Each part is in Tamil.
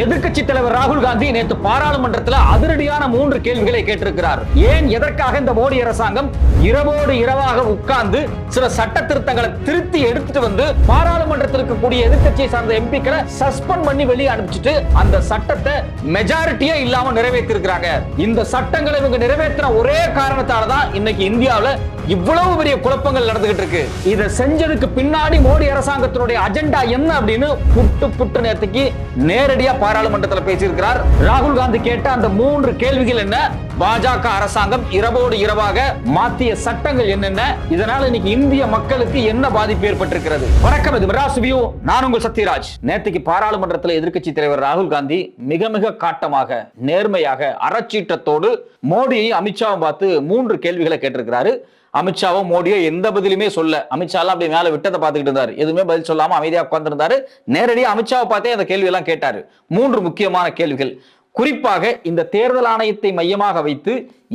எதிர்கட்சி தலைவர் ராகுல் காந்தி நேற்று பாராளுமன்றத்தில் அதிரடியான மூன்று கேள்விகளை கேட்டிருக்கிறார். ஏன் எதற்காக இந்த மோடி அரசாங்கம் இரவோடு இரவாக உட்கார்ந்து சில சட்ட திருத்தங்களை திருத்தி எடுத்துட்டு வந்து பாராளுமன்றத்திற்கு கூடிய எதிர்க்கட்சியை சார்ந்த எம்பிக்களை சஸ்பெண்ட் பண்ணி வெளியே அனுப்பிச்சிட்டு அந்த சட்டத்தை மெஜாரிட்டியே இல்லாம நிறைவேற்றிருக்கிறாங்க. இந்த சட்டங்களை இவங்க நிறைவேற்றின ஒரே காரணத்தால தான் இன்னைக்கு இந்தியாவில் இவ்வளவு பெரிய குழப்பங்கள் நடந்துகிட்டு இருக்கு. இதை செஞ்சதுக்கு பின்னாடி மோடி அரசாங்கத்தினுடைய அஜெண்டா என்ன அப்படின்னு புட்டு புட்டு நேரத்துக்கு நேரடியா பாராளுமன்றத்தில் பேசியிருக்கிறார். ராகுல் காந்தி கேட்ட அந்த மூன்று கேள்விகள் என்ன? பாஜக அரசாங்கம் இரவோடு இரவாக மாத்திய சட்டங்கள் என்னென்ன? இதனால இன்னைக்கு இந்திய மக்களுக்கு என்ன பாதிப்பு ஏற்பட்டிருக்கிறது? வணக்கம் இது மிராஸ் நான் உங்கள் சத்யராஜ். நேற்றுக்கு பாராளுமன்றத்தில் எதிர்க்கட்சி தலைவர் ராகுல் காந்தி மிக மிக காட்டமாக நேர்மையாக அறச்சீற்றத்தோடு மோடியை அமித்ஷாவும் பார்த்து மூன்று கேள்விகளை கேட்டிருக்கிறாரு. அமித்ஷாவோ மோடியோ எந்த பதிலுமே சொல்ல. அமித்ஷாலாம் அப்படி மேலே விட்டதை பார்த்துக்கிட்டு இருந்தார். எதுவுமே பதில் சொல்லாமல் அமைதியாக உட்காந்துருந்தாரு நேரடியாக அமித்ஷாவை பார்த்தே அந்த கேள்வியெல்லாம் கேட்டார். மூன்று முக்கியமான கேள்விகள். குறிப்பாக இந்த தேர்தல் ஆணையத்தை மையமாக வைத்து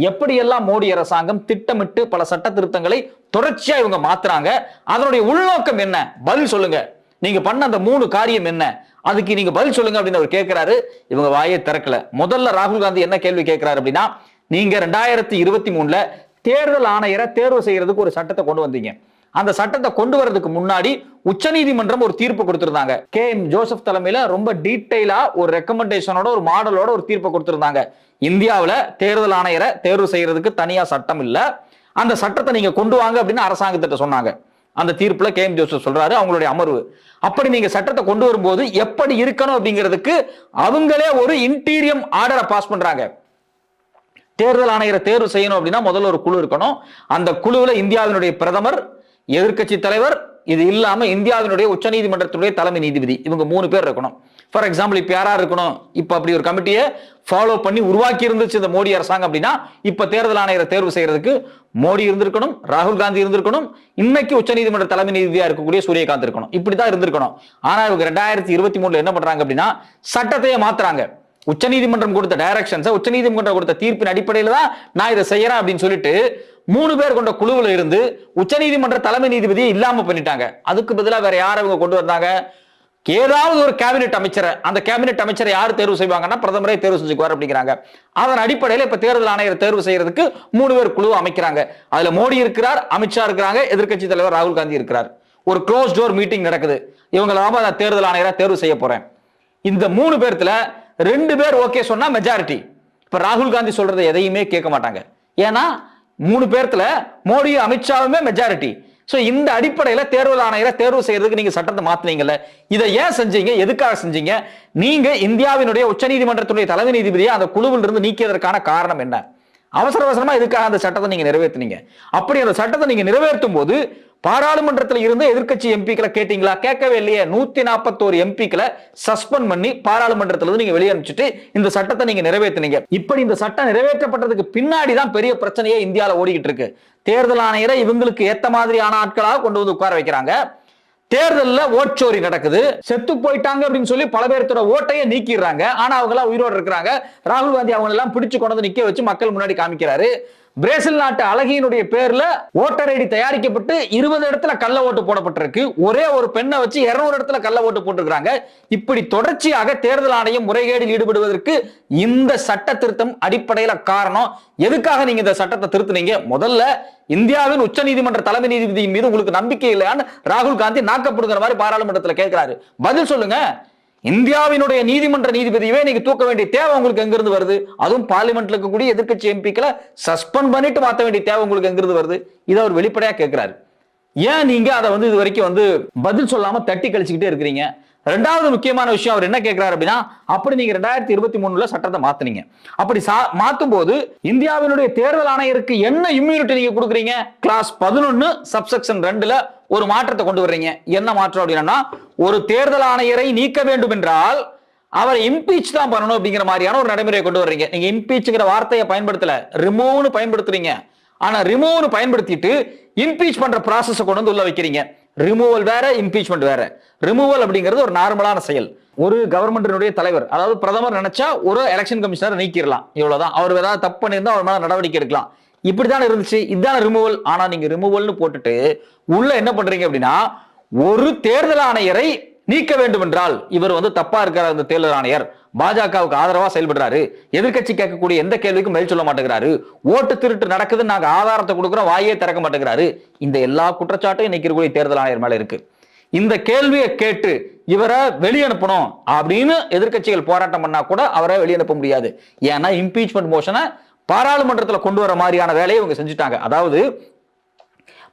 எப்படியெல்லாம் மோடி அரசாங்கம் திட்டமிட்டு பல சட்ட திருத்தங்களை தொடர்ச்சியா இவங்க மாத்துறாங்க அதனுடைய உள்நோக்கம் என்ன? பதில் சொல்லுங்க. நீங்க பண்ண அந்த மூணு காரியம் என்ன? அதுக்கு நீங்க பதில் சொல்லுங்க அப்படின்னு அவர் கேட்கிறாரு இவங்க வாயை திறக்கல. முதல்ல ராகுல் காந்தி என்ன கேள்வி கேட்கிறாரு அப்படின்னா நீங்க ரெண்டாயிரத்தி இருபத்தி மூணுல தேர்தல் ஆணையரை தேர்வு செய்யறதுக்கு ஒரு சட்டத்தை கொண்டு வந்தீங்க. அந்த சட்டத்தை கொண்டு வரதுக்கு முன்னாடி உச்சநீதிமன்றம் ஒரு தீர்ப்பு கொடுத்திருந்தாங்க. கே. எம். ஜோசப் தலைமையில ரொம்ப டீட்டெயிலா ஒரு ரெக்கமெண்டேஷனோட ஒரு மாடலோட ஒரு தீர்ப்பை கொடுத்திருந்தாங்க. இந்தியாவில் தேர்தல் ஆணையரை தேர்வு செய்யறதுக்கு தனியா சட்டம் இல்ல. அந்த சட்டத்தை நீங்க கொண்டு வாங்க அப்படின்னு அரசாங்கத்திட்ட சொன்னாங்க. அந்த தீர்ப்புல கே. எம். ஜோசப் சொல்றாரு அவங்களுடைய அமர்வு. அப்படி நீங்க சட்டத்தை கொண்டு வரும்போது எப்படி இருக்கணும் அப்படிங்கிறதுக்கு அவங்களே ஒரு இன்டீரியம் ஆர்டரை பாஸ் பண்றாங்க. தேர்தல் ஆணையரை தேர்வு செய்யணும் அப்படின்னா முதல்ல ஒரு குழு இருக்கணும். அந்த குழுவில் இந்தியாவினுடைய பிரதமர் எதிர்க்கட்சி தலைவர் இது இல்லாம இந்தியாவினுடைய உச்சநீதிமன்றத்துடைய தலைமை நீதிபதி. இவங்க மூணு பேர் இருக்கணும். ஃபார் எக்ஸாம்பிள் இப்ப யாரா இருக்கணும்? இப்ப அப்படி ஒரு கமிட்டியை ஃபாலோ பண்ணி உருவாக்கி இருந்துச்சு இந்த மோடி அரசாங்கம் அப்படின்னா இப்ப தேர்தல் ஆணையரை தேர்வு செய்யறதுக்கு மோடி இருந்திருக்கணும் ராகுல் காந்தி இருந்திருக்கணும் இன்னைக்கு உச்சநீதிமன்ற தலைமை நீதிபதியா இருக்கக்கூடிய சூரியகாந்த் இருக்கணும். இப்படிதான் இருந்திருக்கணும். ஆனா இவங்க ரெண்டாயிரத்தி இருபத்தி மூணுல என்ன பண்றாங்க அப்படின்னா சட்டத்தையே மாத்துறாங்க. உச்சநீதிமன்றம் கொடுத்த டைரக்ஷன்ஸ் உச்சநீதிமன்றம் கொடுத்த தீர்ப்பின் அடிப்படையில் தான் நான் இதை செய்யறேன் அப்படின்னு சொல்லிட்டு மூணு பேர் கொண்ட குழுவில் இருந்து உச்சநீதிமன்ற தலைமை நீதிபதியை இல்லாம பண்ணிட்டாங்க. அதுக்கு பதிலாக வேற யார் அவங்க கொண்டு வந்தாங்க? ஏதாவது ஒரு கேபினெட் அமைச்சரை அந்த கேபினெட் அமைச்சரை யார் தேர்வு செய்வாங்கன்னா பிரதமரே தேர்வு செஞ்சுக்குவார் அப்படிங்கிறாங்க. அதன் அடிப்படையில் இப்ப தேர்தல் ஆணையர் தேர்வு செய்யறதுக்கு மூணு பேர் குழு அமைக்கிறாங்க. அதுல மோடி இருக்கிறார் அமித்ஷா இருக்கிறாங்க எதிர்க்கட்சி தலைவர் ராகுல் காந்தி இருக்கிறார். ஒரு க்ளோஸ் டோர் மீட்டிங் நடக்குது. இவங்களை தான் நான் தேர்தல் ஆணையராக தேர்வு செய்ய போறேன். இந்த மூணு பேர்த்துல ரெண்டு பேர் ஓகே சொன்னா மெஜாரிட்டி இப்ப ராகுல் காந்தி சொல்றதை எதையுமே கேட்க மாட்டாங்க. ஏன்னா மூணு பேர்த்துல மோடியும் அமித்ஷாவுமே மெஜாரிட்டி ஸோ இந்த அடிப்படையில் தேர்தல் ஆணையரை தேர்வு செய்யறதுக்கு நீங்க சட்டத்தை மாத்தினீங்கல்ல. இதை ஏன் செஞ்சீங்க? எதுக்காக செஞ்சீங்க? நீங்க இந்தியாவினுடைய உச்சநீதிமன்றத்துடைய தலைமை நீதிபதியை அந்த குழுவில் இருந்து நீக்கியதற்கான காரணம் என்ன? அவசர அவசரமா எதுக்காக அந்த சட்டத்தை நீங்க நிறைவேற்றுனீங்க அப்படி அந்த சட்டத்தை நீங்க நிறைவேற்றும் போது பாராளுமன்றத்தில் இருந்து எதிர்க்கட்சி எம்பிக்களை கேட்டீங்களா? கேட்கவே இல்லையே. நூத்தி நாற்பத்தோரு எம்பிக்களை சஸ்பெண்ட் பண்ணி பாராளுமன்றத்துல இருந்து நீங்க வெளியே அனுப்பிச்சிட்டு இந்த சட்டத்தை நீங்க நிறைவேற்றுனீங்க இப்படி இந்த சட்டம் நிறைவேற்றப்பட்டதுக்கு பின்னாடி தான் பெரிய பிரச்சனையே இந்தியாவில் ஓடிக்கிட்டு இருக்கு. தேர்தல் ஆணையரை இவங்களுக்கு ஏத்த மாதிரியான ஆட்களாக கொண்டு வந்து உட்கார வைக்கிறாங்க. தேர்தலில் ஓட்சோரி நடக்குது. செத்து போயிட்டாங்க அப்படின்னு சொல்லி பல பேர்த்தோட ஓட்டையே நீக்கிடுறாங்க. ஆனா அவங்க எல்லாம் உயிரோடு இருக்கிறாங்க. ராகுல் காந்தி அவங்க எல்லாம் பிடிச்சு கொண்டு வந்து நிக்க வச்சு மக்கள் முன்னாடி காமிக்கிறாரு. பிரேசில் நாட்டு அழகியினுடைய பேர்ல ஓட்டர் ஐடி தயாரிக்கப்பட்டு இருபது இடத்துல கள்ள ஓட்டு போடப்பட்டிருக்கு. ஒரே ஒரு பெண்ணை வச்சு இருநூறு இடத்துல கள்ள ஓட்டு போட்டிருக்கிறாங்க. இப்படி தொடர்ச்சியாக தேர்தல் ஆணையம் முறைகேடில் ஈடுபடுவதற்கு இந்த சட்ட திருத்தம் அடிப்படையில காரணம். எதுக்காக நீங்க இந்த சட்டத்தை திருத்தினீங்க? முதல்ல இந்தியாவின் உச்ச நீதிமன்ற தலைமை நீதிபதியின் மீது உங்களுக்கு நம்பிக்கை இல்லையான்னு ராகுல் காந்தி நாக்கப்படுங்கிற மாதிரி பாராளுமன்றத்தில் கேட்கிறாரு. பதில் சொல்லுங்க. இந்தியாவினுடைய நீதிமன்ற நீதிபதியவே நீங்க தூக்க வேண்டிய தேவை உங்களுக்கு எங்கிருந்து வருது? அதுவும் பார்லிமெண்ட்ல இருக்கக்கூடிய எதிர்க்கட்சி எம்பிக்களை சஸ்பெண்ட் பண்ணிட்டு மாத்த வேண்டிய தேவை உங்களுக்கு எங்கிருந்து வருது? இதை அவர் வெளிப்படையா கேட்கிறாரு ஏன் நீங்க அதை வந்து இது வரைக்கும் வந்து பதில் சொல்லாம தட்டி கழிச்சுக்கிட்டே இருக்கிறீங்க? ரெண்டாவது முக்கியமான விஷயம் அவர் என்ன கேட்கிறார் அப்படின்னா அப்படி நீங்க ரெண்டாயிரத்தி இருபத்தி மூணுல சட்டத்தை மாத்தினீங்க. அப்படி சா- மாத்தும் போது இந்தியாவினுடைய தேர்தல் ஆணையருக்கு என்ன இம்யூனிட்டி நீங்க கொடுக்குறீங்க? கிளாஸ் பதினொன்னு சப்செக்ஷன் ரெண்டுல ஒரு மாற்றத்தை கொண்டு வர்றீங்க. என்ன மாற்றம் அப்படின்னா ஒரு தேர்தல் ஆணையரை நீக்க வேண்டும் என்றால் அவரை இம்பீச் தான் பண்ணணும் அப்படிங்கிற மாதிரியான ஒரு நடைமுறையை கொண்டு வர்றீங்க. நீங்க இம்பீச்ங்கிற வார்த்தையை பயன்படுத்தல. ரிமூவ்னு பயன்படுத்துறீங்க. ஆனா ரிமூவ்னு பயன்படுத்திட்டு இம்பீச் பண்ற ப்ராசஸை கொண்டு வந்து உள்ள வைக்கிறீங்க. ரிமூவல் வேற இம்பீச்மெண்ட் வேற. ரிமூவல் அப்படிங்கிறது ஒரு நார்மலான செயல். ஒரு கவர்மெண்டினுடைய தலைவர் அதாவது பிரதமர் நினைச்சா ஒரு எலெக்ஷன் கமிஷனர் நீக்கிடலாம் இவ்வளவுதான். அவர் ஏதாவது தப்பு பண்ணியிருந்தா அவர் மேல நடவடிக்கை எடுக்கலாம். இப்படிதான் இருந்துச்சு. இதுதான் ரிமூவல் ஆனா நீங்க ரிமூவல்னு போட்டுட்டு உள்ள என்ன பண்றீங்க அப்படின்னா ஒரு தேர்தல் ஆணையரை நீக்க வேண்டும் என்றால் இவர் வந்து தப்பா இருக்கிறார் அந்த தேர்தல் ஆணையர். பாஜகவுக்கு ஆதரவா செயல்படுறாரு. எதிர்க்கட்சி கேட்கக்கூடிய எந்த கேள்விக்கும் பதில் சொல்ல மாட்டேங்கிறாரு. ஓட்டு திருட்டு நடக்குதுன்னு நாங்க ஆதாரத்தை கொடுக்குறோம் வாயே திறக்க மாட்டேங்கிறாரு. இந்த எல்லா குற்றச்சாட்டும் இன்னைக்கு இருக்கக்கூடிய தேர்தல் ஆணையர் மேல இருக்கு. இந்த கேள்வியை கேட்டு இவரை வெளியனுப்பணும் அப்படின்னு எதிர்க்கட்சிகள் போராட்டம் பண்ணா கூட அவரை வெளியனுப்ப முடியாது. ஏன்னா இம்பீச்மெண்ட் மோஷனை பாராளுமன்றத்தில் கொண்டு வர மாதிரியான வேலையை இவங்க செஞ்சுட்டாங்க. அதாவது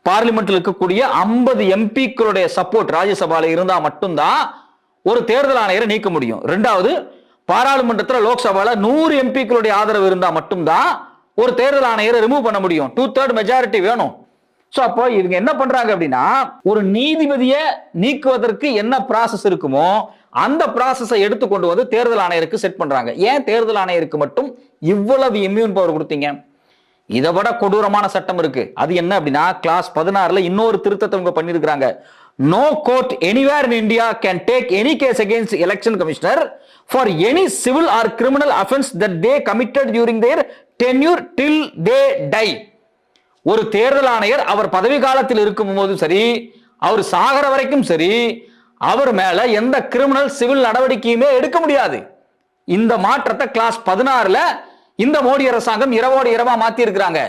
பார்லிமெண்ட்ல இருக்கக்கூடிய ஐம்பது எம்பிக்களுடைய சப்போர்ட் ராஜ்யசபால இருந்தா மட்டும்தான் ஒரு தேர்தல் ஆணையரை நீக்க முடியும். ரெண்டாவது பாராளுமன்றத்தில் லோக்சபால நூறு எம்பிக்களுடைய ஆதரவு இருந்தா மட்டும்தான் ஒரு தேர்தல் ஆணையரை ரிமூவ் பண்ண முடியும். டூ தேர்ட் மெஜாரிட்டி வேணும். ஸோ அப்போ இவங்க என்ன பண்றாங்க அப்படின்னா ஒரு நீதிபதியை நீக்குவதற்கு என்ன ப்ராசஸ் இருக்குமோ அந்த ப்ராசஸை எடுத்து கொண்டு வந்து தேர்தல் ஆணையருக்கு செட் பண்றாங்க. ஏன் தேர்தல் ஆணையருக்கு மட்டும் இவ்வளவு இம்யூன் பவர் கொடுத்தீங்க? இதை விட கொடூரமான சட்டம் இருக்கு. அது என்ன அப்படின்னா கிளாஸ் பதினாறுல இன்னொரு திருத்தத்தை இவங்க பண்ணியிருக்கிறாங்க. No court anywhere in India can take any case against election commissioner for any civil or criminal offence that they committed during their tenure till they die ஒரு தேர்தல் ஆணையர் அவர் பதவி காலத்தில் இருக்கும் போதும் சரி அவர் சாகர வரைக்கும் சரி அவர் மேல எந்த கிரிமினல் சிவில் நடவடிக்கையுமே எடுக்க முடியாது. இந்த மாற்றத்தை கிளாஸ் பதினாறுல இந்த மோடி அரசாங்கம் இரவோடு இரவா மாத்தி இருக்கிறாங்க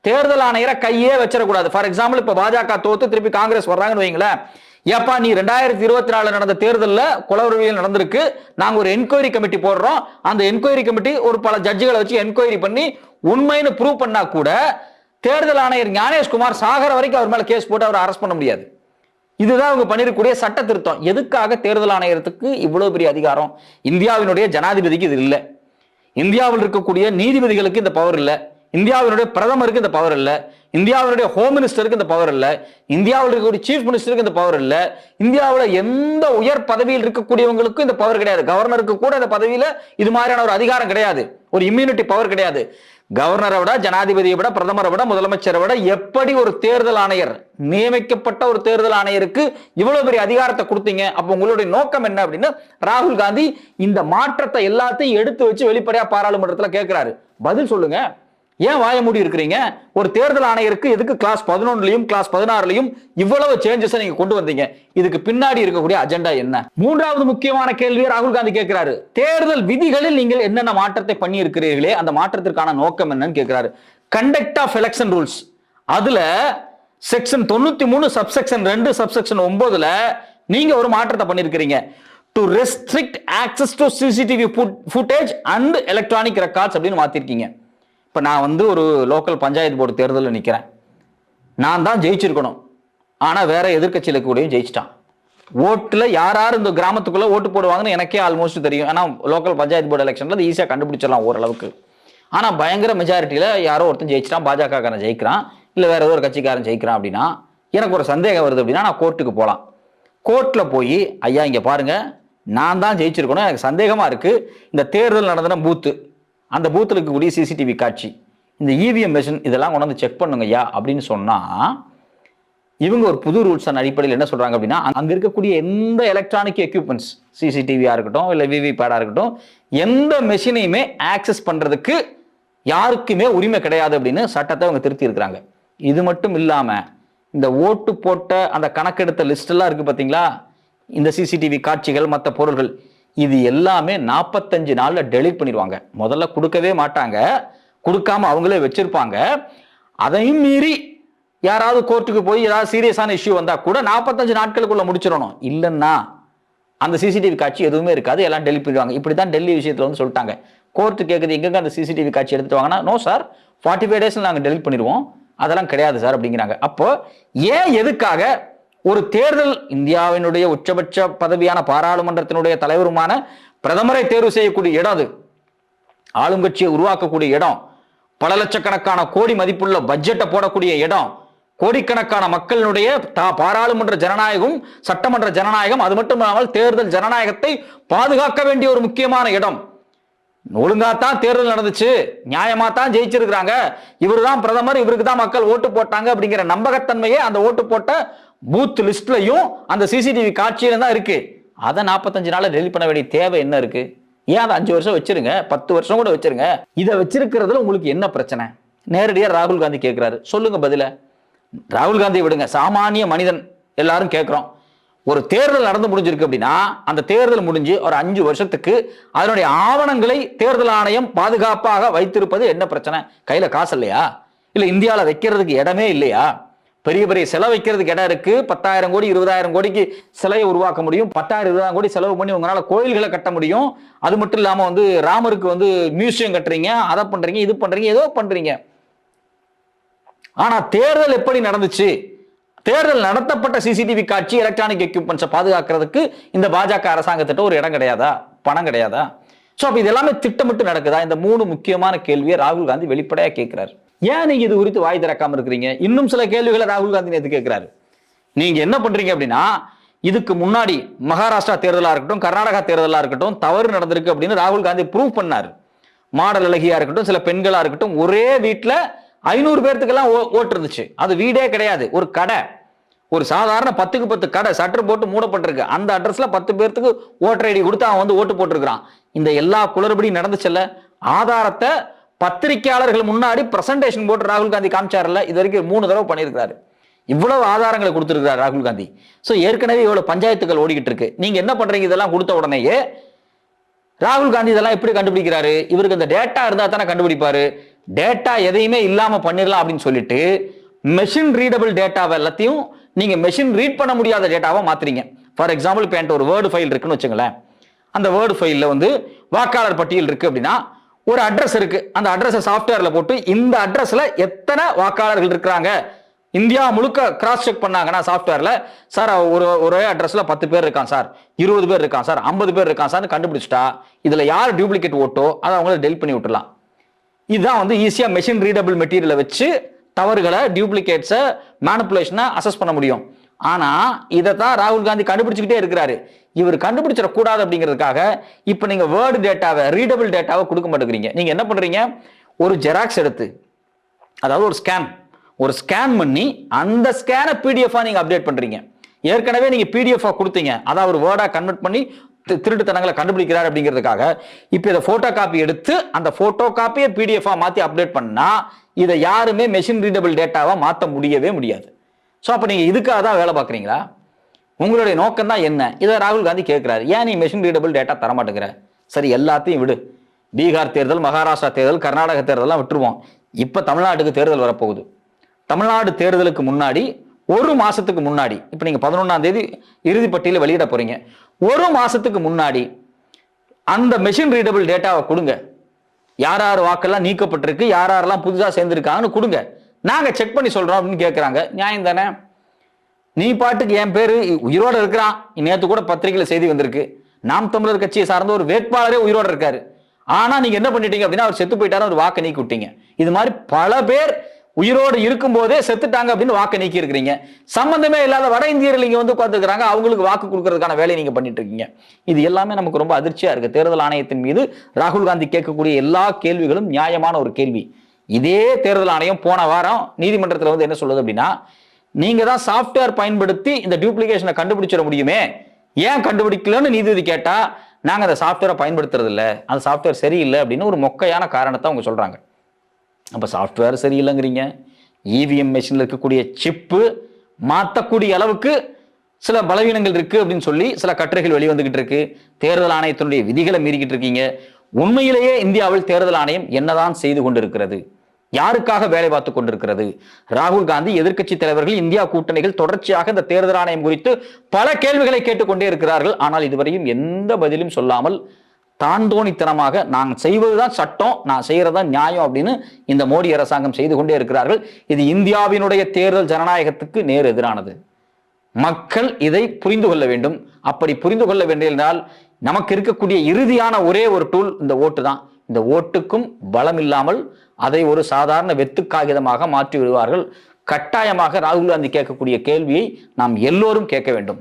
தேர்தல் ஆணையரை கையே வச்சிடக்கூடாது. ஃபார் எக்ஸாம்பிள் இப்ப பாஜக தோத்து திருப்பி காங்கிரஸ் வர்றாங்கன்னு வைங்களேன் ஏப்பா நீ ரெண்டாயிரத்தி இருபத்தி நாலு நடந்த தேர்தலில் குளறுவியல் நடந்திருக்கு. நாங்கள் ஒரு என்கொயரி கமிட்டி போடுறோம். அந்த என்கொயரி கமிட்டி ஒரு பல ஜட்ஜுகளை வச்சு என்கொயரி பண்ணி உண்மைன்னு ப்ரூவ் பண்ணா கூட தேர்தல் ஆணையர் ஞானேஷ்குமார் சாகர வரைக்கும் அவர் மேலே கேஸ் போட்டு அவரை அரெஸ்ட் பண்ண முடியாது. இதுதான் அவங்க பண்ணிருக்கூடிய சட்ட திருத்தம். எதுக்காக தேர்தல் ஆணையத்துக்கு இவ்வளவு பெரிய அதிகாரம்? இந்தியாவினுடைய ஜனாதிபதிக்கு இது இல்லை. இந்தியாவில் இருக்கக்கூடிய நீதிபதிகளுக்கு இந்த பவர் இல்லை. இந்தியாவினுடைய பிரதமருக்கு இந்த பவர் இல்லை. இந்தியாவினுடைய ஹோம் மினிஸ்டருக்கு இந்த பவர் இல்லை. இந்தியாவில் இருக்கக்கூடிய சீஃப் மினிஸ்டருக்கு இந்த பவர் இல்லை. இந்தியாவில் எந்த உயர் பதவியில் இருக்கக்கூடியவங்களுக்கும் இந்த பவர் கிடையாது. கவர்னருக்கு கூட இந்த பதவியில் இது மாதிரியான ஒரு அதிகாரம் கிடையாது. ஒரு இம்யூனிட்டி பவர் கிடையாது. கவர்னரை விட ஜனாதிபதியை விட பிரதமரை விட முதலமைச்சரை விட எப்படி ஒரு தேர்தல் ஆணையர் நியமிக்கப்பட்ட ஒரு தேர்தல் ஆணையருக்கு இவ்வளவு பெரிய அதிகாரத்தை கொடுத்தீங்க? அப்ப உங்களுடைய நோக்கம் என்ன அப்படின்னு ராகுல் காந்தி இந்த மாற்றத்தை எல்லாத்தையும் எடுத்து வச்சு வெளிப்படையா பாராளுமன்றத்தில் கேட்கிறாரு பதில் சொல்லுங்க. ஏன் வாய மூடி இருக்கிறீங்க? ஒரு தேர்தல் ஆணையருக்கு எதுக்கு கிளாஸ் பதினொன்றுலையும் கிளாஸ் பதினாறுலையும் இவ்வளவு சேஞ்சஸ் நீங்க கொண்டு வந்தீங்க? இதுக்கு பின்னாடி இருக்கக்கூடிய அஜெண்டா என்ன? மூன்றாவது முக்கியமான கேள்வியை ராகுல் காந்தி கேட்கிறாரு. தேர்தல் விதிகளில் நீங்கள் என்னென்ன மாற்றத்தை பண்ணி இருக்கிறீர்களே அந்த மாற்றத்திற்கான நோக்கம் என்னன்னு கேட்கிறாரு. கண்டக்ட் ஆஃப் எலெக்ஷன் ரூல்ஸ் அதுல செக்ஷன் தொண்ணூத்தி மூணு சப்செக்ஷன் ரெண்டு சப்செக்ஷன் ஒன்பதுல நீங்க ஒரு மாற்றத்தை பண்ணிருக்கிறீங்க to restrict access to CCTV footage and electronic records அப்படின்னு மாத்திருக்கீங்க. இப்போ நான் வந்து ஒரு லோக்கல் பஞ்சாயத்து போர்டு தேர்தலில் நிற்கிறேன் நான் தான் ஜெயிச்சிருக்கணும். ஆனால் வேற எதிர்க்கட்சியில் கூடயும் ஜெயிச்சிட்டான். ஓட்டில் யார் யார் இந்த கிராமத்துக்குள்ளே ஓட்டு போடுவாங்கன்னு எனக்கே ஆல்மோஸ்ட் தெரியும். ஏன்னா லோக்கல் பஞ்சாயத்து போர்டு எலெக்ஷனில் அது ஈஸியாக கண்டுபிடிச்சிடலாம் ஓரளவுக்கு. ஆனால் பயங்கர மெஜாரிட்டியில் யாரோ ஒருத்தன் ஜெயிச்சிட்டான் பாஜகக்காரன் ஜெயிக்கிறான் இல்லை வேற ஏதோ ஒரு கட்சிக்காரன் ஜெயிக்கிறான் அப்படின்னா எனக்கு ஒரு சந்தேகம் வருது அப்படின்னா நான் கோர்ட்டுக்கு போகலாம் கோர்ட்டில் போய் ஐயா இங்கே பாருங்க நான் தான் ஜெயிச்சிருக்கணும் எனக்கு சந்தேகமாக இருக்குது இந்த தேர்தல் நடந்தன பூத்து அந்த பூத்தில் இருக்கக்கூடிய சிசிடிவி காட்சி இந்த இவிஎம் மிஷின் இதெல்லாம் கொண்டு வந்து செக் பண்ணுங்கய்யா அப்படின்னு சொன்னால் இவங்க ஒரு புது ரூல்ஸ் அடிப்படையில் என்ன சொல்கிறாங்க அப்படின்னா அங்கே இருக்கக்கூடிய எந்த எலக்ட்ரானிக் எக்யூப்மெண்ட்ஸ் சிசிடிவியாக இருக்கட்டும் இல்லை விவிபேடாக இருக்கட்டும் எந்த மெஷினையுமே ஆக்சஸ் பண்ணுறதுக்கு யாருக்குமே உரிமை கிடையாது அப்படின்னு சட்டத்தை அவங்க திருத்தி இருக்கிறாங்க. இது மட்டும் இல்லாமல் இந்த ஓட்டு போட்ட அந்த கணக்கெடுத்த லிஸ்ட் எல்லாம் பார்த்தீங்களா இந்த சிசிடிவி காட்சிகள் மற்ற பொருள்கள் இது எல்லாமே நாற்பத்தஞ்சு நாளில் டெலீட் பண்ணிடுவாங்க. முதல்ல கொடுக்கவே மாட்டாங்க. கொடுக்காம அவங்களே வச்சிருப்பாங்க. அதையும் மீறி யாராவது கோர்ட்டுக்கு போய் ஏதாவது சீரியஸான இஷ்யூ வந்தால் கூட நாற்பத்தஞ்சு நாட்களுக்குள்ளே முடிச்சிடணும். இல்லைன்னா அந்த சிசிடிவி காட்சி எதுவுமே இருக்காது. எல்லாம் டெலிட் பண்ணிடுவாங்க. இப்படி தான் டெல்லி விஷயத்தில் வந்து சொல்லிட்டாங்க. கோர்ட்டு கேட்குது எங்கெங்க அந்த சிசிடிவி காட்சி எடுத்துட்டு வாங்கன்னா நோ சார் ஃபார்ட்டி ஃபைவ் டேஸில் நாங்கள் டெலிட் பண்ணிடுவோம். அதெல்லாம் கிடையாது சார் அப்படிங்கிறாங்க. அப்போ ஏன் எதுக்காக ஒரு தேர்தல் இந்தியாவினுடைய உச்சபட்ச பதவியான பாராளுமன்றத்தினுடைய தலைவருமான பிரதமரை தேர்வு செய்யக்கூடிய இடம் அது. ஆளுங்கட்சியை உருவாக்கக்கூடிய இடம். பல லட்சக்கணக்கான கோடி மதிப்புள்ள பட்ஜெட்டை போடக்கூடிய இடம். கோடிக்கணக்கான மக்களினுடைய தா- பாராளுமன்ற ஜனநாயகம் சட்டமன்ற ஜனநாயகம் அது மட்டும் இல்லாமல் தேர்தல் ஜனநாயகத்தை பாதுகாக்க வேண்டிய ஒரு முக்கியமான இடம். ஒழுங்காத்தான் தேர்தல் நடந்துச்சு. நியாயமா தான் ஜெயிச்சிருக்கிறாங்க. இவர் தான் பிரதமர் இவருக்கு தான் மக்கள் ஓட்டு போட்டாங்க அப்படிங்கிற நம்பகத்தன்மையே அந்த ஓட்டு போட்ட பூத் லிஸ்ட்லையும் அந்த சிசிடிவி காட்சியில தான் இருக்கு. அதை நாற்பத்தஞ்சு நாளில் டெலிட் பண்ண வேண்டிய தேவை என்ன இருக்கு? ஏன் அதை அஞ்சு வருஷம் வச்சிருங்க? பத்து வருஷம் கூட வச்சிருங்க. இதை வச்சிருக்கிறதுல உங்களுக்கு என்ன பிரச்சனை? நேரடியாக ராகுல் காந்தி கேட்கிறாரு. சொல்லுங்க பதில. ராகுல் காந்தி விடுங்க. சாமானிய மனிதன் எல்லாரும் கேட்குறோம். ஒரு தேர்தல் நடந்து முடிஞ்சிருக்கு அப்படின்னா அந்த தேர்தல் முடிஞ்சு ஒரு அஞ்சு வருஷத்துக்கு அதனுடைய ஆவணங்களை தேர்தல் ஆணையம் பாதுகாப்பாக வைத்திருப்பது என்ன பிரச்சனை? கையில காசு இல்லையா? இல்ல இந்தியாவில் வைக்கிறதுக்கு இடமே இல்லையா? பெரிய பெரிய செலவு வைக்கிறதுக்கு இடம் இருக்கு. பத்தாயிரம் கோடி இருபதாயிரம் கோடிக்கு சிலையை உருவாக்க முடியும். பத்தாயிரம் இருபதாயிரம் கோடி செலவு பண்ணி உங்களால கோயில்களை கட்ட முடியும். அது மட்டும் இல்லாம வந்து ராமருக்கு வந்து மியூசியம் கட்டுறீங்க. அதை பண்றீங்க இது பண்றீங்க ஏதோ பண்றீங்க. ஆனா தேர்தல் எப்படி நடந்துச்சு? தேர்தல் நடத்தப்பட்ட சிசிடிவி காட்சி எலக்ட்ரானிக் எக்யூப்மெண்ட்ஸை பாதுகாக்கிறதுக்கு இந்த பாஜக அரசாங்கத்திட்ட ஒரு இடம் கிடையாதா? பணம் கிடையாதா? ஸோ அப்போ இது எல்லாமே திட்டமிட்டு நடக்குதா? இந்த மூணு முக்கியமான கேள்வியை ராகுல் காந்தி வெளிப்படையாக கேட்கிறாரு ஏன் நீங்க இது குறித்து வாய் திறக்காம இருக்கிறீங்க? இன்னும் சில கேள்விகளை ராகுல் காந்தி நேற்று கேட்கிறாரு. நீங்க என்ன பண்றீங்க அப்படின்னா இதுக்கு முன்னாடி மகாராஷ்டிரா தேர்தலா இருக்கட்டும் கர்நாடகா தேர்தலா இருக்கட்டும் தவறு நடந்திருக்கு அப்படின்னு ராகுல் காந்தி ப்ரூவ் பண்ணாரு. மாடல் அழகியா இருக்கட்டும் சில பெண்களா இருக்கட்டும் ஒரே வீட்டுல ஐநூறு பேர்த்துக்கெல்லாம் ஓ- ஓட்டு இருந்துச்சு. அது வீடே கிடையாது. ஒரு கடை. ஒரு சாதாரண பத்துக்கு பத்து கடை சட்டர் போட்டு மூடப்பட்டிருக்கு. அந்த அட்ரஸ்ல பத்து பேர்த்துக்கு ஓட்டர் ஐடி கொடுத்து அவன் வந்து ஓட்டு போட்டிருக்கிறான். இந்த எல்லா குளறுபடியும் நடந்துச்சுல்ல? ஆதாரத்தை பத்திரிக்கையாளர்கள் முன்னாடி பிரசன்டேஷன் போட்டு ராகுல் காந்தி காமிச்சார்ல இது வரைக்கும் மூணு தடவை பண்ணியிருக்காரு இவ்வளவு ஆதாரங்களை கொடுத்துருக்கிறார் ராகுல் காந்தி. ஸோ ஏற்கனவே இவ்வளவு பஞ்சாயத்துகள் ஓடிக்கிட்டு இருக்கு. நீங்க என்ன பண்றீங்க? இதெல்லாம் கொடுத்த உடனேயே ராகுல் காந்தி இதெல்லாம் எப்படி கண்டுபிடிக்கிறாரு? இவருக்கு இந்த டேட்டா இருந்தா தானே கண்டுபிடிப்பாரு? டேட்டா எதையுமே இல்லாம பண்ணிடலாம் அப்படின்னு சொல்லிட்டு மெஷின் ரீடபிள் டேட்டாவை எல்லாத்தையும் நீங்க மெஷின் ரீட் பண்ண முடியாத டேட்டாவை மாத்துறீங்க. ஃபார் எக்ஸாம்பிள் இப்போ என்கிட்ட ஒரு வேர்டு ஃபைல் இருக்குன்னு வச்சுங்களேன். அந்த வேர்டு ஃபைலில் வந்து வாக்காளர் பட்டியல் இருக்கு அப்படின்னா ஒரு அட்ரஸ் இருக்கு. அந்த அட்ரஸை சாஃப்ட்வேர்ல போட்டு இந்த அட்ரஸ்ல எத்தனை வாக்காளர்கள் இருக்கிறாங்க? இந்தியா முழுக்க கிராஸ் செக் பண்ணாங்கன்னா சாஃப்ட்வேர்ல சார் ஒரு ஒரே அட்ரஸ்ல பத்து பேர் இருக்கான் சார். இருபது பேர் இருக்கான் சார். ஐம்பது பேர் இருக்கான் சார் கண்டுபிடிச்சிட்டா இதுல யார் டூப்ளிகேட் ஓட்டோ அதை அவங்கள டெல் பண்ணி விட்டுலாம் இதுதான் வந்து ஈஸியா மெஷின் ரீடபிள் மெட்டீரியலை வச்சு தவறுகளை டியூப்ளிகேட்ஸை மேனுப்புலேஷனை அசஸ் பண்ண முடியும். ஆனா இதை தான் ராகுல் காந்தி கண்டுபிடிச்சுக்கிட்டே இருக்கிறாரு. இவர் கண்டுபிடிச்சிட கூடாது அப்படிங்கிறதுக்காக இப்போ நீங்க வேர்டு டேட்டாவை ரீடபிள் டேட்டாவை கொடுக்க மாட்டேங்கிறீங்க. நீங்க என்ன பண்றீங்க? ஒரு ஜெராக்ஸ் எடுத்து அதாவது ஒரு ஸ்கேன் ஒரு ஸ்கேன் பண்ணி அந்த ஸ்கேனை பிடிஎஃபா நீங்க அப்டேட் பண்றீங்க. ஏற்கனவே நீங்க பிடிஎஃபா கொடுத்தீங்க. அதை அவர் வேர்டா கன்வெர்ட் பண்ணி திருட்டுத்தனங்களை கண்டுபிடிக்கிறார் அப்படிங்கிறதுக்காக. இப்போ இதை போட்டோ காப்பி எடுத்து அந்த போட்டோ காப்பியை பிடிஎஃபா மாத்தி அப்டேட் பண்ணா இதை யாருமே மெஷின் ரீடபிள் டேட்டாவா மாத்த முடியவே முடியாது. ஸோ அப்போ நீங்கள் இதுக்காக தான் வேலை பார்க்குறீங்களா? உங்களுடைய நோக்கம் தான் என்ன? இதை ராகுல் காந்தி கேட்குறாரு. ஏன் நீ மெஷின் ரீடபிள் டேட்டா தரமாட்டேங்கிற? சரி எல்லாத்தையும் விடு. பீகார் தேர்தல் மகாராஷ்டிரா தேர்தல் கர்நாடக தேர்தலாம் விட்டுருவோம். இப்போ தமிழ்நாட்டுக்கு தேர்தல் வரப்போகுது. தமிழ்நாடு தேர்தலுக்கு முன்னாடி ஒரு மாதத்துக்கு முன்னாடி இப்போ நீங்கள் பதினொன்றாம் தேதி இறுதி வெளியிட போகிறீங்க ஒரு மாதத்துக்கு முன்னாடி அந்த மெஷின் ரீடபிள் டேட்டாவை கொடுங்க. யார் யார் வாக்கெல்லாம் நீக்கப்பட்டிருக்கு யார் யாரெல்லாம் புதுசாக சேர்ந்துருக்காங்கன்னு கொடுங்க. நாங்கள் செக் பண்ணி சொல்கிறோம் அப்படின்னு கேட்குறாங்க நியாயம் தானே? நீ பாட்டுக்கு என் பேர் உயிரோடு இருக்கிறான். நேற்று கூட பத்திரிகையில் செய்தி வந்திருக்கு. நாம் தமிழர் கட்சியை சார்ந்த ஒரு வேட்பாளரே உயிரோட இருக்காரு. ஆனால் நீங்கள் என்ன பண்ணிட்டீங்க அப்படின்னா அவர் செத்து போயிட்டாரு ஒரு வாக்கை நீக்கி விட்டீங்க. இது மாதிரி பல பேர் உயிரோடு இருக்கும்போதே செத்துட்டாங்க அப்படின்னு வாக்கு நீக்கி இருக்கிறீங்க. சம்பந்தமே இல்லாத வட இந்தியர்கள் இங்கே வந்து உட்காந்துருக்கிறாங்க அவங்களுக்கு வாக்கு கொடுக்கறதுக்கான வேலையை நீங்க பண்ணிட்டு இருக்கீங்க. இது எல்லாமே நமக்கு ரொம்ப அதிர்ச்சியா இருக்கு. தேர்தல் ஆணையத்தின் மீது ராகுல் காந்தி கேட்கக்கூடிய எல்லா கேள்விகளும் நியாயமான ஒரு கேள்வி. இதே தேர்தல் ஆணையம் போன வாரம் நீதிமன்றத்தில் வந்து என்ன சொல்லுது அப்படின்னா நீங்க தான் சாஃப்ட்வேர் பயன்படுத்தி இந்த டூப்ளிகேஷனை கண்டுபிடிச்சிட முடியுமே. ஏன் கண்டுபிடிக்கலன்னு நீதிபதி கேட்டா நாங்க அந்த சாஃப்ட்வேரை பயன்படுத்துறது இல்ல அந்த சாஃப்ட்வேர் சரியில்லை அப்படின்னு ஒரு மொக்கையான காரணத்தை அவங்க சொல்றாங்க. அப்ப சாஃப்ட்வேர் சரியில்லைங்கிறீங்க. இவிஎம் மிஷினில் இருக்கக்கூடிய சிப்பு மாற்றக்கூடிய அளவுக்கு சில பலவீனங்கள் இருக்கு அப்படின்னு சொல்லி சில கட்டுரைகள் வெளிவந்துகிட்டு இருக்கு. தேர்தல் ஆணையத்தினுடைய விதிகளை மீறிக்கிட்டு இருக்கீங்க. உண்மையிலேயே இந்தியாவில் தேர்தல் ஆணையம் என்னதான் செய்து கொண்டிருக்கிறது? யாருக்காக வேலை பார்த்து கொண்டிருக்கிறது? ராகுல் காந்தி எதிர்க்கட்சி தலைவர்கள் இந்தியா கூட்டணிகள் தொடர்ச்சியாக இந்த தேர்தல் ஆணையம் குறித்து பல கேள்விகளை கேட்டுக்கொண்டே இருக்கிறார்கள். ஆனால் இதுவரையும் எந்த பதிலும் சொல்லாமல் தான்தோணித்தனமாக நான் செய்வதுதான் சட்டம் நான் செய்யறதுதான் நியாயம் அப்படின்னு இந்த மோடி அரசாங்கம் செய்து கொண்டே இருக்கிறார்கள். இது இந்தியாவினுடைய தேர்தல் ஜனநாயகத்துக்கு நேர் எதிரானது. மக்கள் இதை புரிந்து கொள்ள வேண்டும். அப்படி புரிந்து கொள்ள வேண்டியிருந்தால் நமக்கு இருக்கக்கூடிய இறுதியான ஒரே ஒரு டூல் இந்த ஓட்டு தான். இந்த ஓட்டுக்கும் பலம் இல்லாமல் அதை ஒரு சாதாரண வெத்து காகிதமாக மாற்றி விடுவார்கள். கட்டாயமாக ராகுல் காந்தி கேட்கக்கூடிய கேள்வியை நாம் எல்லோரும் கேட்க வேண்டும்.